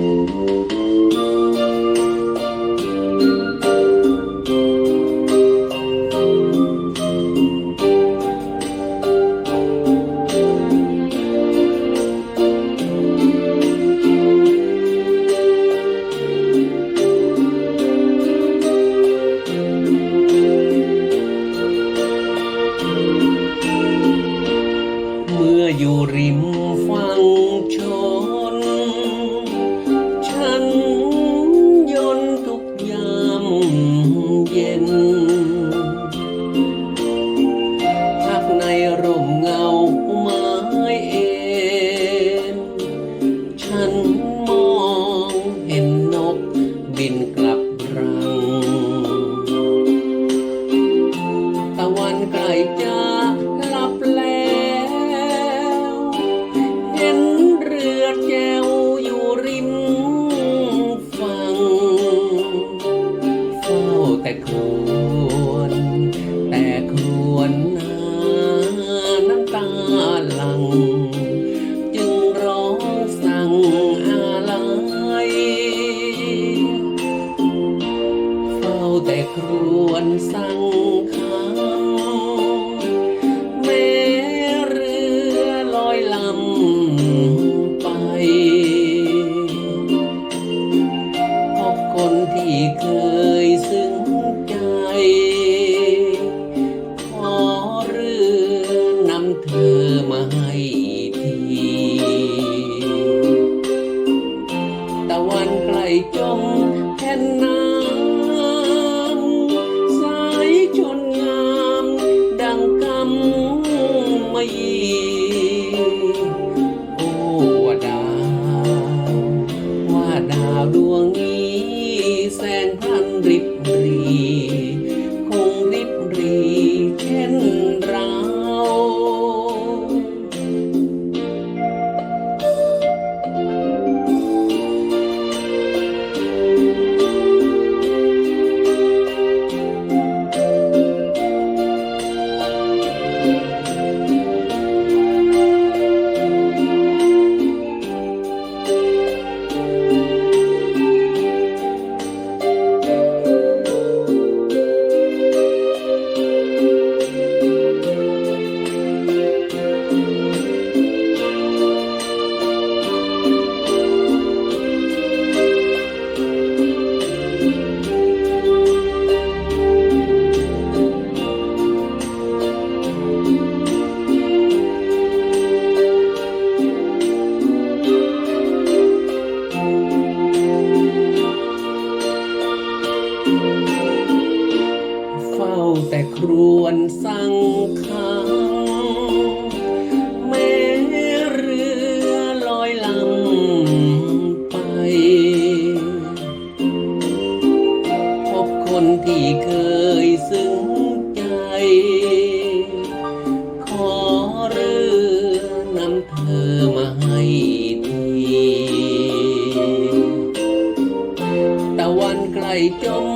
Música หลัง จึงร้องสั่งอะไรเฝ้าแต่ครวนสั่ง เฝ้าแต่ครวนสังขังแม่เรือลอยลำไป พบคนที่เคยซึ้งใจ ขอเรือนำเธอมาให้ทีตะวันไกลจม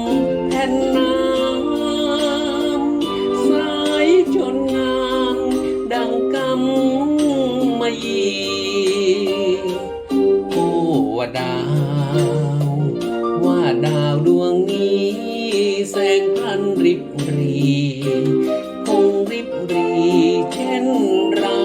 าดาว ว่าดาวดวงนี้ แสงพันริบรี คงริบรีเช่นเรา